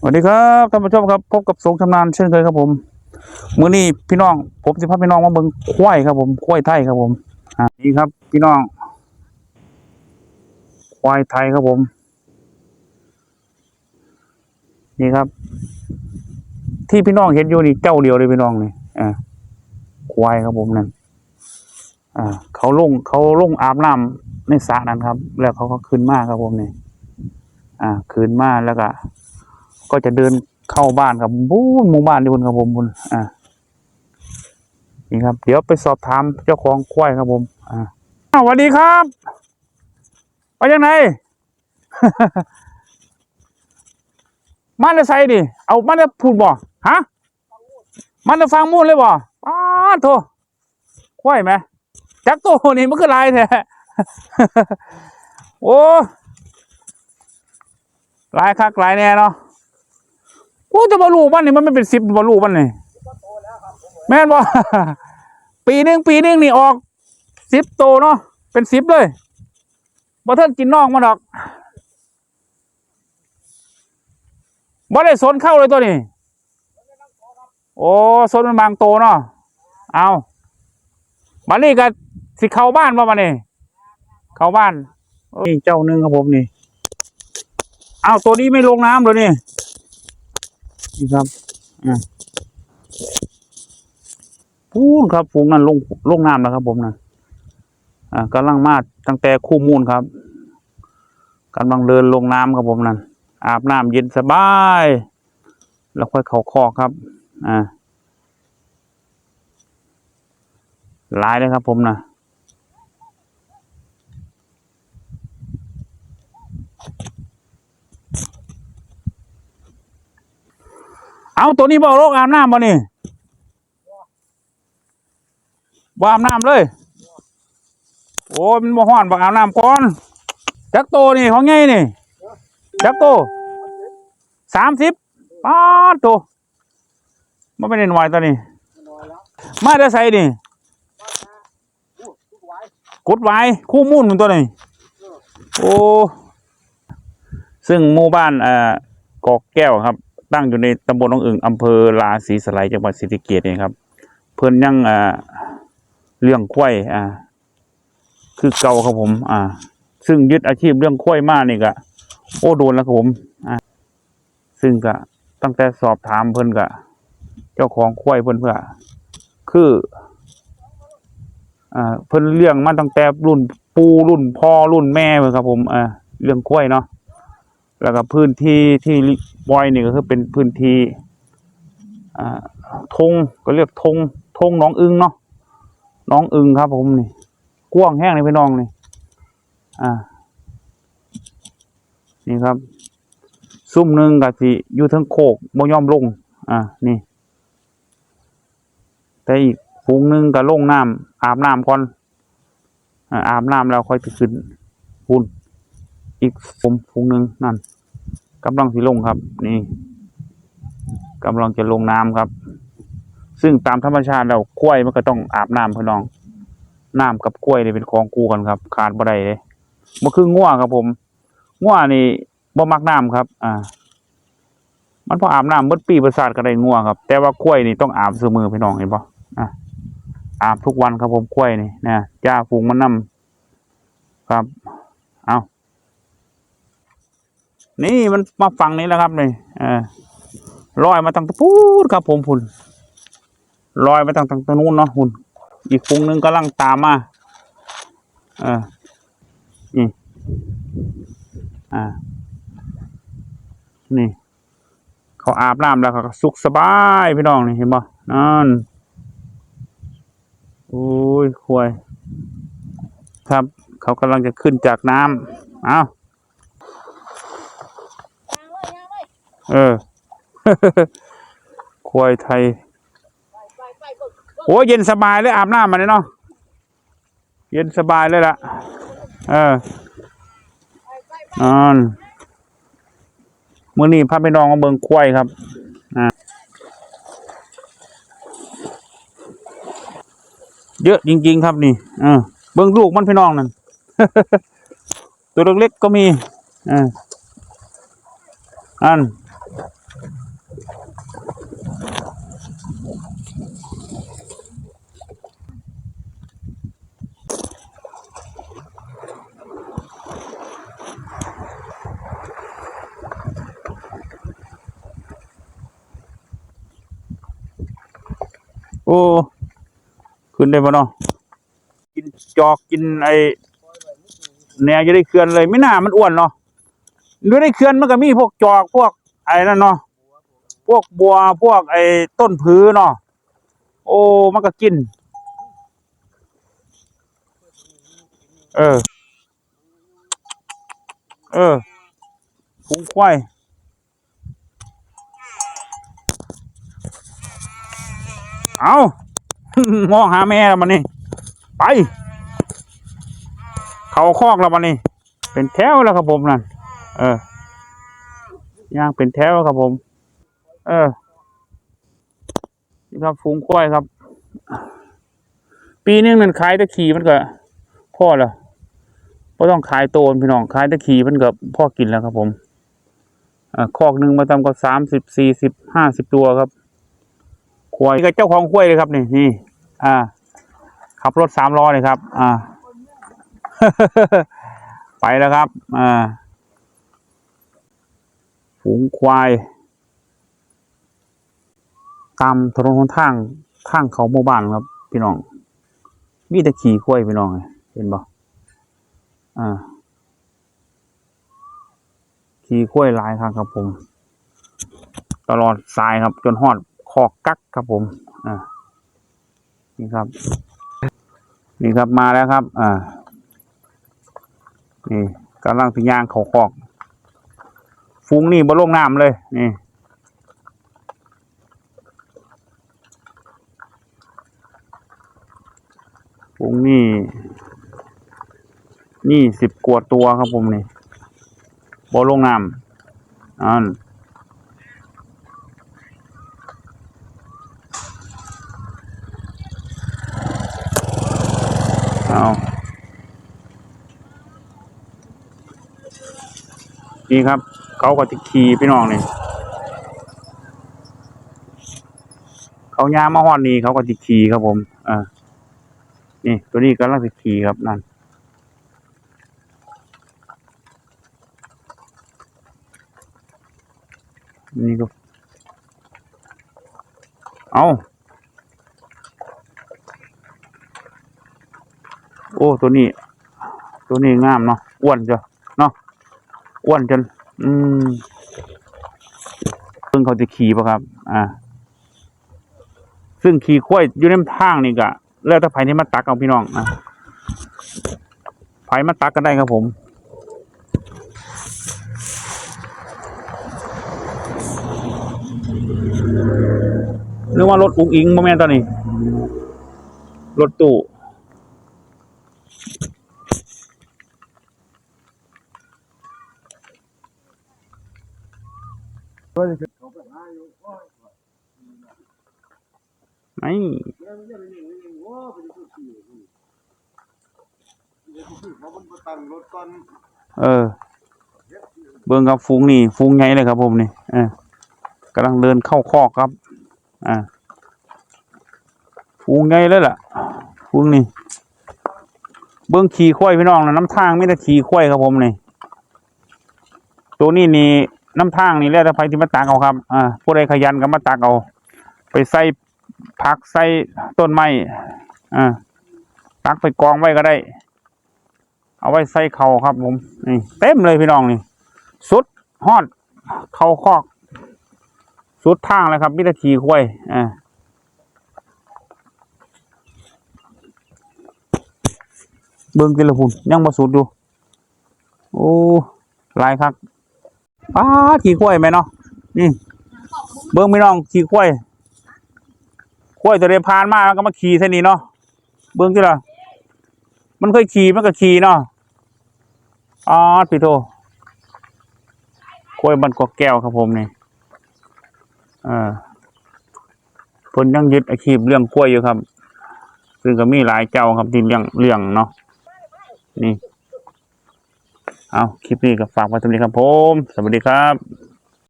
สวัสดีครับท่านผู้ชมครับพบกับสงชำนาญเช่นเคยครับผมมื้อนี้พี่น้องผมสิพาพี่น้องมาเบิ่งควายครับผมควายไทยครับผมอ่านี่ครับ พี่น้อง ควายไทยครับผม นี่ครับ ที่พี่น้องเห็นอยู่นี่เจ้าเดียวเลยพี่น้องนี่อ่าควายครับผมนั่นอ่าเขาลงเขาลงอาบน้ำในสระนั้นครับ แล้วเขาก็ขึ้นมาครับผมนี่อ่าขึ้นมาแล้วก็ ก็จะเดินเข้าบ้านครับบู๊หมู่บ้านนี่คุณครับผมคุณอ่านี่ครับ เดี๋ยวไปสอบถามเจ้าของควายครับผม อ่าสวัสดีครับไปยังไงมันจะใส่ดิ เอามันจะพูดบ่ฮะ มันจะฟังมูนเลยบ่ป้าโทควายไหมจักโตนี่มันคือลายแท้โอ้ลายคักลายแน่เนาะ โอ้จะบรรลุมันนี่มันไม่เป็นสิบบรรลุมันนี่แม่นบ่ปีหนึ่งปีหนึ่งนี่ออกสิบโตเนาะเป็นสิบเลยบ่เทินกินนอกมาดอกบ่ได้สนเข้าเลยตัวนี้โอ้สนมันบางโตเนาะเอาบันนี้ก็สิเข้าบ้านบ่มานี่เข้าบ้านนี่เจ้าหนึ่งครับผมนี่เอาตัวนี้ไม่ลงน้ำเลยนี่ ครับอ่าพูนครับฝูงนั้นลงลงน้ำแล้วครับ ผมนะอ่ากำลังมาตั้งแต่คู่มูลครับกำลังเดินลงน้ำครับผมนั่นอาบน้ำเย็นสบาย แล้วค่อยเข่าคอครับ อ่าหลายเลยครับผมนะ เอาตัวนี้บอกโรคอาบน้ำบ่นี่บ่อาบน้ำเลย โอ้มันบ่ฮ้อนบ่อาบน้ำก่อนจักโตนี่ของไงนี่จักโตสามสิบป้าโตมันไม่ได้หน่วยตัวนี้ มาได้ใส่นี่กุดไว้คู่มุ่นมันตัวนี้โอ้ซึ่งหมู่บ้านเอ่อกอกแก้วครับ ตั้งอยู่ในตำบลหนองอึ่งอำเภอลาศรีสไลจังหวัดศรีสะเกษเองครับ เพิ่นยังเอ่อเรื่องควายอ่า คือเก่าครับผม อ่า ซึ่งยึดอาชีพเรื่องควายมากนี่ก็โอ้โดนแล้วครับผมอ่าซึ่งก็ตั้งแต่สอบถามเพิ่นก็เจ้าของควายเพิ่นเพื่อ คืออ่าเพิ่นเลี้ยงมาตั้งแต่รุ่นปู่รุ่นพ่อรุ่นแม่เลยครับผมอ่าเรื่องควายเนาะ แล้วก็พื้นที่ที่บอยนี่ก็คือเป็นพื้นที่ทงก็เรียกทงทงน้องอึงเนาะน้องอึงครับ ผมนี่กว้างแห้งเลยพี่น้องนี่อ่า นี่ครับ ซุ่มหนึ่งกับสิอยู่ทั้งโคกบ่ยอมลง อ่านี่ แต่อีกฝูงหนึ่งก็ลงน้ำอาบน้ำก่อนอ่าอาบน้ำแล้วค่อยไปขึ้นพุ่น อีกผมฝูงหนึ่งนั่นกำลังสิลงครับ นี่กำลังจะลงน้ำครับ ซึ่งตามธรรมชาติแล้วกล้วยมันก็ต้องอาบน้ำพี่น้องน้ำกับกล้วยนี่เป็นของคู่กันครับ ขาดบ่ได้เลยมันคือง่วครับผมง่วนี่บ่มักน้ำครับ อ่า มันพออาบน้ำเบิดปีประสาทก็ได้ง่วครับ แต่ว่ากล้วยนี่ต้องอาบเสมอพี่น้องเห็นปะอะอาบทุกวันครับผมกล้วยนี่นะจ้าฝูงมันนํครับ เอา นี่มันมาฝั่งนี้แล้วครับนี่เออลอยมาตั้งแตะพูดครับผมพุ่นลอยมาตั้งตั้งตะนู้นเนาะพุ่นอีกฟุงหนึงกำลังตามมาเออนี่อ่านี่เขาอาบน้ำแล้วเขาสุขสบายพี่น้องนี่เห็นบ่นั่นโอ้ยควายครับ เขากำลังจะขึ้นจากน้ำเอ้า เออ ควายไทย โอ้เย็นสบายเลยอาบน้ำมาเลยเนาะ เย็นสบายเลยล่ะ เอออ่อนมื่อนี้พาไปน้องมาเบิงควายครับอ่าเยอะจริง ๆ ครับนี่เออเบิงลูกมันพี่น้องนั่นตัวเล็กๆก็มีอ่าอัน โอ้ ขึ้นได้ปะเนาะกินจอกกินไอแนวจะได้เคลื่อนเลย ไม่น่ามันอ้วนเนาะด้วยได้เคลื่อนมันก็มีพวกจอกพวกไอ้นั่นเนาะ พวกบัวพวกไอ้ต้นพือเนาะโอ้มันก็กิน เออ เออฝูงควายเอามองหาแม่แล้วมันนี่ไป เขาคอกแล้วมันนี่เป็นแถวแล้วครับผมนั่นเออย่างเป็นแถวครับผม เออนี่ครับฝูงควายครับ ปีนึงนั่นขายตะขี่มันก็พ่อแล้วก็ต้องขายโตนพี่น้องขายตะขี่มันก็พ่อกินแล้วครับ ผมอ่าคอกหนึ่งมาทำก็สามสิบสี่สิบห้าสิบตัวครับควายนี่ก็เจ้าของควายเลยครับนี่นี่อ่า ขับรถสามล้อเลยครับ อ่า ไปแล้วครับ อ่าฝูงควาย ตามถนนหนทางทางเขาหมู่บ้านครับ พี่น้อง มีแต่ขี่ควายพี่น้องเห็นบ่อ่าขี่ควายหลายครับครับผม ตลอดสายครับ จนฮอดคอกกักครับผมอ่านี่ครับ นี่ครับมาแล้วครับ อ่า นี่กำลังสิยางเขาคอกฟุ้งนี่บนลงน้ำเลย นี่ ฟุ้งนี่นี่สิบกว่าตัวครับผมนี่บนลงน้ำอันเอานี่ครับ เขาก็จะขี่พี่น้องนี่เขาย่ามาฮอดนี่เขาก็จะขี่ครับผม นี่ตัวนี้กำลังจะขี่ครับนั่นนี่ก็ เอาโอ้ ตัวนี้ ตัวนี้งามเนาะ อ้วนจ้ะ เนาะ อ้วนจน อืมซึ่งเขาจะขี่ปะครับ อ่า ซึ่งขี่ควยอยู่ในทางนี่ก็ แล้วถ้าไผนี่มาตักเอาพี่น้องอะไผมาตักก็ได้ครับผมนึกว่ารถอุ้งอิงโมแมนตอนนี้ รถตู้ไไม่เออ เบิ่งครับฟูงนี่ฟูงใหญ่เลยครับผมนี่เออกำลังเดินเข้าคอกครับ อ่าฟูงใหญ่เลยล่ะฟูงนี่ เบิ่งขี่ควายพี่น้องนะน้ำทางไม่ได้ขี่ควายครับผมนี่ ตัวนี้นี่น้ำทางนี่แล้วแต่ใครที่มาตักเอาครับ อ่าผู้ใดขยันก็มาตักเอา ไปใส่ ผักใส่ต้นไม้อ่าตักไปกองไว้ก็ได้ เอาไว้ใส่เข่าครับผมนี่เต็มเลยพี่น้องนี่ สุดฮอด เข่าคอก สุดทางเลยครับมิตรขี่ควายอ่าเบิ่งกิละพุ่นยังบ่สุดอยู่โอ้ลายครับอ้าขี่ควายไหมเนาะนี่ เบิ่งพี่น้องขี่ควาย ควายตัวเดียวผ่านมาแล้วก็มาขี่เส้นนี้เนาะเบิ่งที่ละมันเคยขี่มันก็ขี่เนาะอ๋อพี่โตควายบันกอกแก้วครับผมนี่อ่าเพิ่นยังยึดอาชีพเรื่องควยอยู่ครับ ซึ่งก็มีหลายเจ้าครับที่เลี้ยงเลี้ยงเนาะนี่ เอาคลิปนี้ก็ฝากไว้ตรงนี้ครับผม สวัสดีครับ